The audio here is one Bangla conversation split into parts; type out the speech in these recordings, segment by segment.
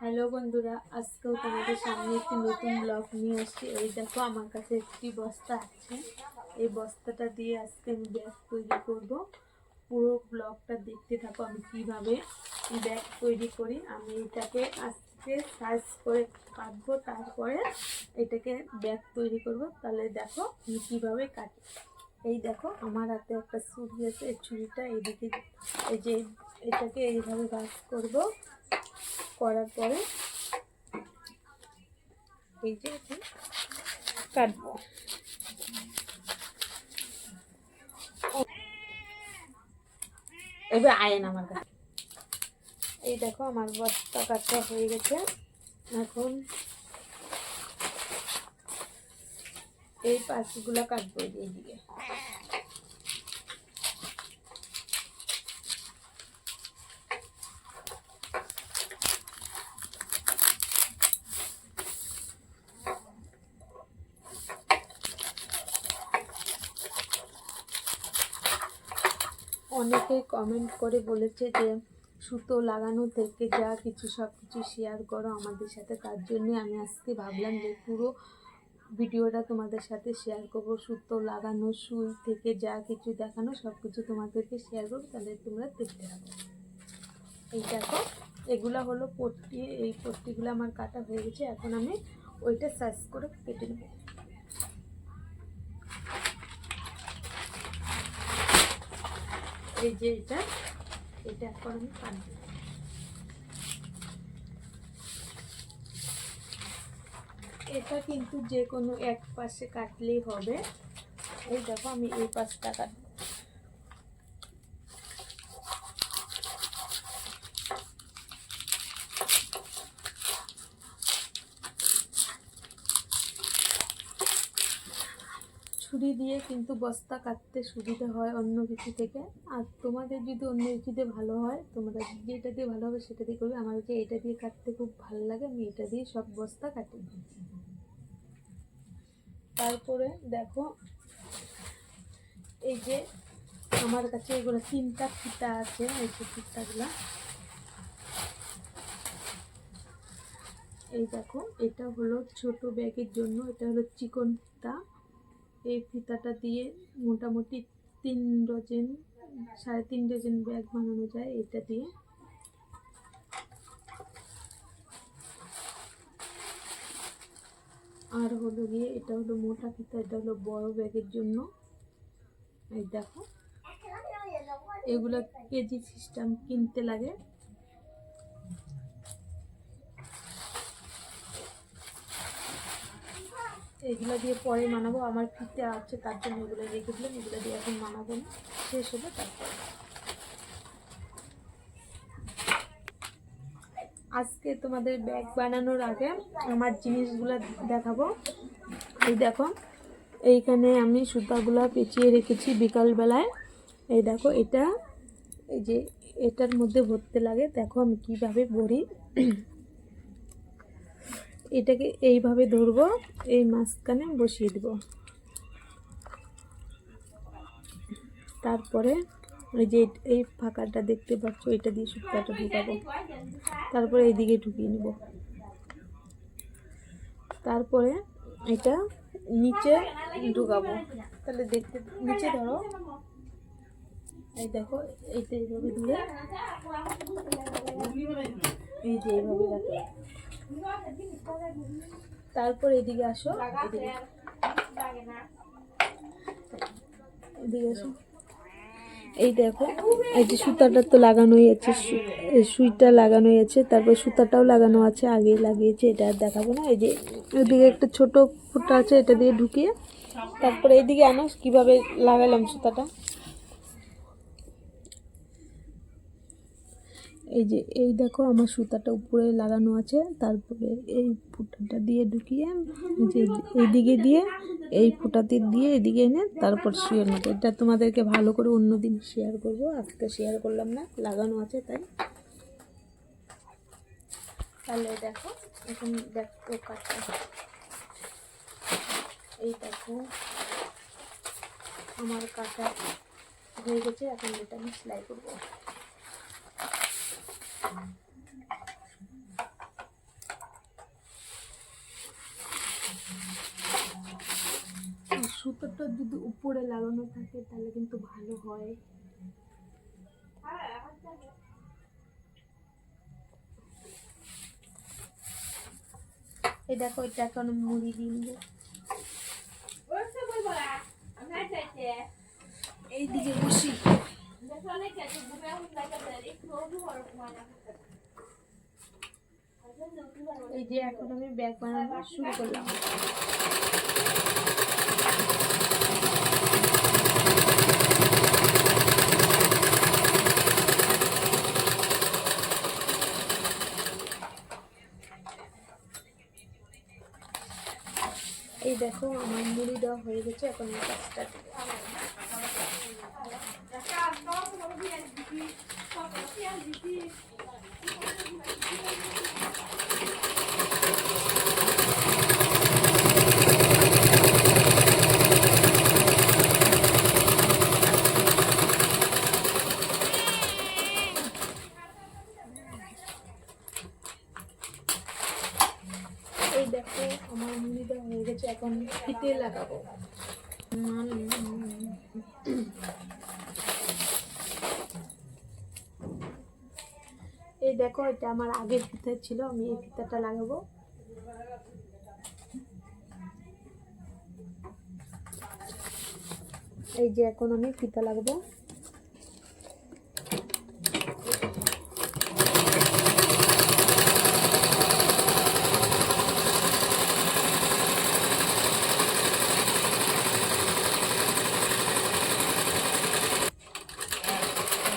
হ্যালো বন্ধুরা, আজকেও তোমাদের সামনে একটি নতুন ব্লগ নিয়ে আসছি এই দেখো, আমার কাছে একটি বস্তা আছে। এই বস্তাটা দিয়ে আজকে আমি ব্যাগ তৈরি করব। পুরো ব্লগটা দেখতে থাকো আমি কীভাবে ব্যাগ তৈরি করি। আমি এটাকে আজকে সাইজ করে কাটবো, তারপরে এটাকে ব্যাগ তৈরি করব। তাহলে দেখো, আমি কীভাবে কাটি। এই দেখো, আমার হাতে একটা ছুরি আছে। এই ছুরিটা এইদিকে এই যে এটাকে এইভাবে বাস করব। করার পরে এই যে কাটবো। এবার আয়েন আমার কাছে। এই দেখো, আমার বস্তা কাটা হয়ে গেছে। এখন এই পাশগুলো কাটবো এইদিকে। অনেকে কমেন্ট করে বলেছে যে, সুতো লাগানো থেকে যা কিছু সব কিছু শেয়ার করো আমাদের সাথে, তার জন্য আমি আজকে ভাবলাম যে পুরো ভিডিওটা তোমাদের সাথে শেয়ার করব। সুতো লাগানো, সুই থেকে যা কিছু দেখানো, সব কিছু তোমাদেরকে শেয়ার করব, তাহলে তোমরা দেখতে হবে এই দেখো, এগুলা হলো পট্টি, এই পট্টিগুলো আমার কাটা হয়ে গেছে, এখন আমি ওইটা সাইজ করে কেটে নেব। এই যে এটা এটা এখন আমি কাটবো এটা কিন্তু যে কোনো এক পাশে কাটলেই হবে। এই দেখো আমি এই পাশটা কাটবো ছুরি দিয়ে কিন্তু বস্তা কাটতে সুবিধা হয় অন্য কিছু থেকে। আর তোমাদের যদি অন্য কিছুতে ভালো হয়, তোমরা যেটা দিয়ে ভালো হবে সেটা দিয়ে করবে। আমার হচ্ছে এটা দিয়ে কাটতে খুব ভালো লাগে, আমি এটা দিয়ে সব বস্তা কাটি। তারপরে দেখো, এই যে আমার কাছে এগুলো তিনটা ফিতা আছে, এই যে ফিতাগুলা। এই দেখো, এটা হলো ছোট ব্যাগের জন্য, এটা হলো চিকন ফিতা। এই ফিতাটা দিয়ে মোটামুটি তিন ডজন, সাড়ে তিন ডজন ব্যাগ বানানো যায় এটা দিয়ে। আর হলো গিয়ে এটা হলো মোটা ফিতা, এটা হলো বড় ব্যাগের জন্য। এই দেখো, এগুলো কেজি সিস্টেম কিনতে লাগে। এগুলো দিয়ে পরে মানাবো। আমার ফিতে আছে, তার জন্য এগুলো রেখে দিলাম। এগুলো দিয়ে এখন মানাবো না। শেষ হবে তারপর। আজকে তোমাদের ব্যাগ বানানোর আগে আমার জিনিসগুলো দেখাবো। এই দেখো, এইখানে আমি সুতাগুলো পেঁচিয়ে রেখেছি বিকালবেলায়। এই দেখো, এটা, এই যে এটার মধ্যে ভরতে লাগে। দেখো আমি কীভাবে ভরি। এটাকে এইভাবে ধরবো, এই মাঝখানে বসিয়ে দেব। তারপরে ওই যে এই ফাঁকাটা দেখতে পাচ্ছ, এটা দিয়ে সুতাটা ঢুকাবো। তারপরে এইদিকে ঢুকিয়ে নেব। তারপরে এটা নিচে ঢুকাবো। তাহলে দেখতে, নিচে ধরো। এই দেখো, এইটা এইভাবে ধরে এই যে এইভাবে রাখো। তারপর এদিকে আসো। এদিকে আসো। এই দেখো, এই যে সুতাটা তো লাগানোই আছে সুইটা লাগানোই আছে, তারপর সুতাটাও লাগানো আছে, আগেই লাগিয়েছে, এটা আর দেখাবো না। এই যে এদিকে একটা ছোট ফুটা আছে, এটা দিয়ে ঢুকিয়ে তারপরে এইদিকে আনো, কীভাবে লাগালাম সুতাটা। এই যে, এই দেখো আমার সুতাটা উপরে লাগানো আছে। তারপরে এই ফুটাটা দিয়ে ঢুকিয়ে যে এই দিকে দিয়ে, এই ফুটাতে দিয়ে এদিকে এনে তারপর শুয়ে নেব এটা তোমাদেরকে ভালো করে অন্য দিন শেয়ার করব। আজকে শেয়ার করলাম না, লাগানো আছে তাই। তাহলে দেখো, এখন দেখো কাটা এই দেখো, আমার কাটা হয়ে গেছে, এখন এটা আমি সেলাই করব। সুতোটা যদি উপরে লাগানো থাকে তাহলে কিন্তু ভালো হয়। এই দেখো এটা এখন মুড়ি দিন এইদিকে এই যে এখন আমি ব্যাগ বানানো শুরু করলাম এই দেখো, আমার মুড়ি দেওয়া হয়ে গেছে, এখন এই কাজটা। এই দেখো আমার মুড়ি দেওয়া হয়ে গেছে এখন ফিতে লাগাবো। এই দেখো, এটা আমার আগের ফিতা ছিল, আমি এই ফিতাটা লাগাবো। এই যে এখন আমি ফিতা লাগাবো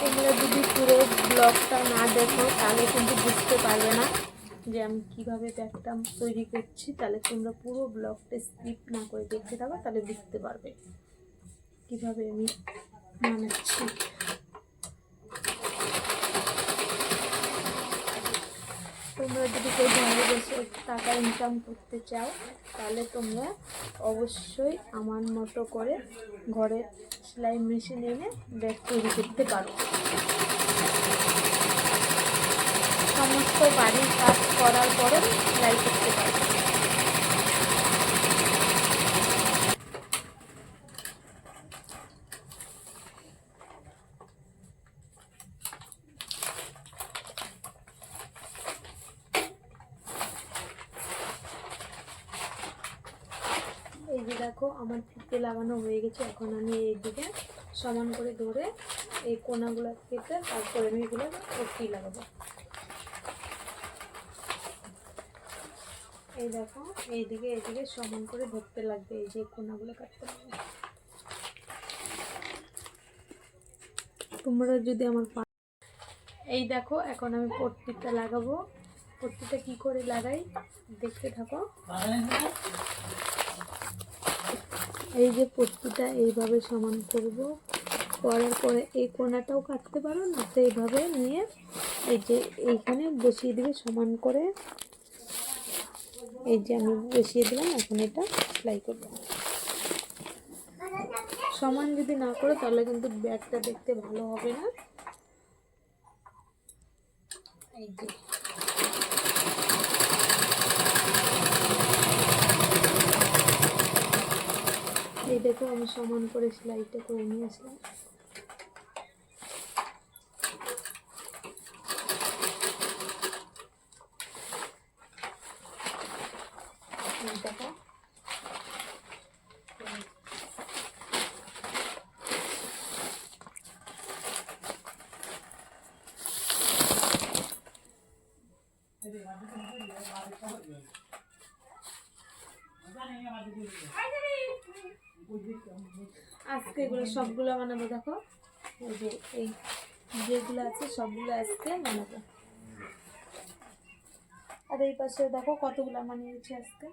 তোমরা যদি পুরো ব্লগটা না দেখো তাহলে কিন্তু বুঝতে পারবে না যে আমি কীভাবে ব্যাগটা তৈরি করছি। তাহলে তোমরা পুরো ব্লগটা স্কিপ না করে দেখতে থাকো, তাহলে বুঝতে পারবে কীভাবে আমি বানাচ্ছি। তোমরা যদি কেউ ঘরে বসে টাকা ইনকাম করতে চাও, তাহলে তোমরা অবশ্যই আমার মতো করে ঘরে সেলাই মেশিন এনে ব্যাগ তৈরি করতে পারো। সমস্ত বাড়ির কাজ করার পরে সেলাই করতে পারি এই দেখো, আমার ফিতে লাগানো হয়ে গেছে। এখন আমি এইদিকে সমান করে ধরে এই কোনাগুলো কেটে তারপরে আমি এগুলো পট্টি লাগাবো। এই দেখো, এইদিকে এইদিকে সমান করে ধরতে লাগবে, এই যে কোনাগুলো কাটতে লাগবে। তোমরা যদি আমার এই দেখো, এখন আমি পট্টিটা লাগাবো। পট্টিটা কি করে লাগাই? দেখতে থাকো। এই যে পট্টিটা এইভাবে সমান করব। করার পরে এই কোনাটাও কাটতে পারো না? তো এইভাবে নিয়ে এই যে এইখানে বসিয়ে দিবে সমান করে। এই যে আমি বসিয়ে দিলাম, এখন এটা সেলাই করব। সমান যদি না করো, তাহলে কিন্তু ব্যাগটা দেখতে ভালো হবে না। এই যে। এই দেখো আমি সমান করে সেলাইটা করে নিয়ে আসলাম দেখো আজকে এগুলো সবগুলো বানাবো, দেখো। যে, এই যেগুলো আছে, সবগুলো আজকে বানাবো। আর এই পাশে দেখো কতগুলো বানিয়েছি আজকে।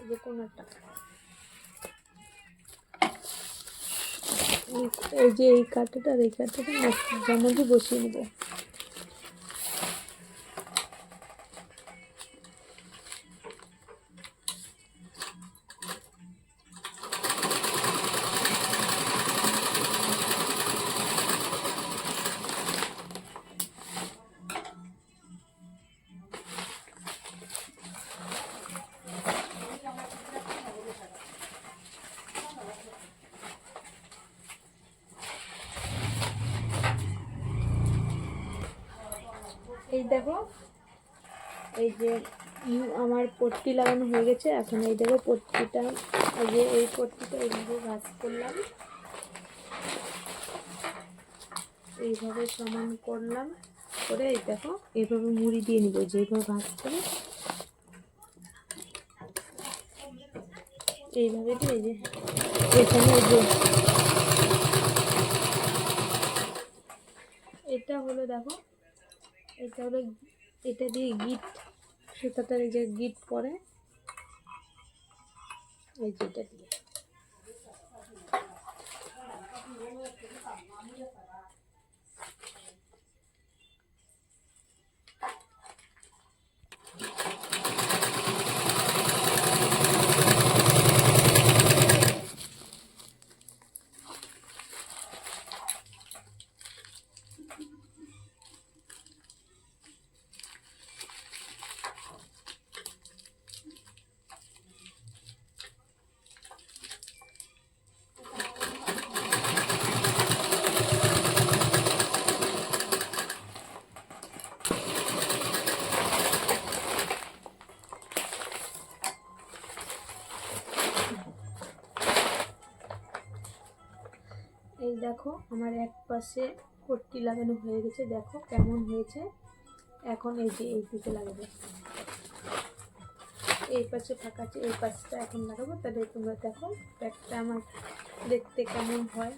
যে একটা। এই যে এই কাঠেটা এই কাঠেটা যার বসিয়ে নেব। দেখো, এই যে আমার পট্টি লাগানো হয়ে গেছে। এখন এই দেখো পট্টিটা, এই যে এই পট্টিটা এইভাবে ভাঁজ করলাম। এইভাবে সমান করলাম করে এই দেখো এইভাবে মুড়ি দিয়ে নিব, যেভাবে ভাঁজ করে। এইভাবে দিয়ে যে এখানে যে এটা হলো দেখো এটা হলো এটা দিয়ে গিট সুতাটার এই যে গিট পরে এই যেটা দিয়ে এই দেখো, আমার এক পাশে পট্টি লাগানো হয়ে গেছে, দেখো কেমন হয়েছে। এখন এই যে, এই দিকে লাগাবো। এই পাশে ফাঁকা আছে এই পাশটা এখন লাগাবো, তাহলে তোমরা দেখো প্যাকটা আমার দেখতে কেমন হয়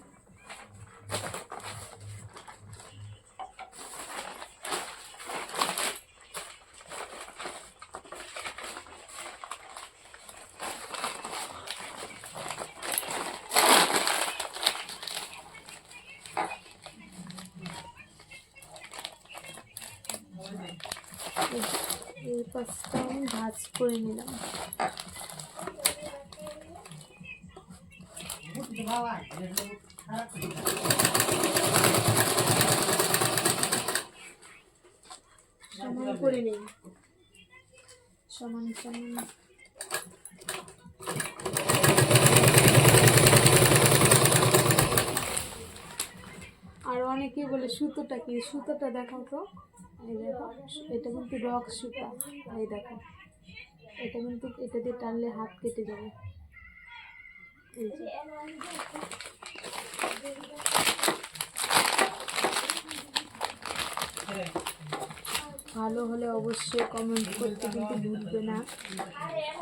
এই- পাশটা আমি ভাজ করে নিলাম। সমান করে নেই। সমান সমান। আর অনেকেই বলে সুতোটা কি? সুতোটা দেখাও তো। এই দেখো, এটা কিন্তু রক সুতা। এই দেখো, এটা কিন্তু এটা দিয়ে টানলে হাত কেটে যাবে। ভালো হলে অবশ্যই কমেন্ট করতে কিন্তু ভুলবে না।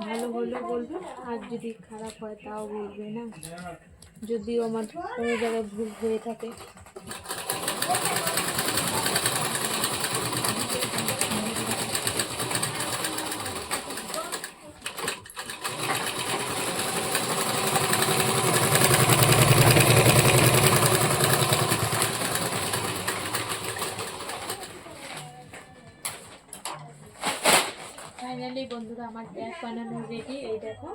ভালো হলে বলবে, আর যদি খারাপ হয় তাও বলবে না। যদিও আমার কোনো জায়গায় ভুল হয়ে থাকে ফাইনালি বন্ধুরা আমার ব্যাগ বানানো রেডি এই দেখো।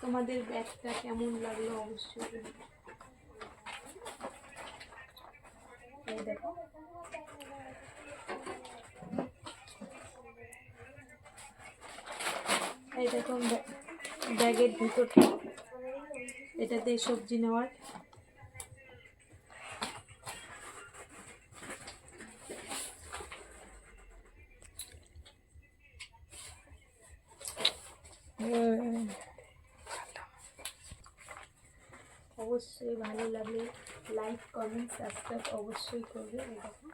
তোমাদের ব্যাগটা কেমন লাগল অবশ্যই। এই দেখো। দেখো ব্যা- ব্যাগের ভিতরটা। এটা দিয়ে সবজি নেওয়ার। অবশ্যই ভালো লাগলে লাইক কমেন্ট সাবস্ক্রাইব অবশ্যই করবে। এই দেখো।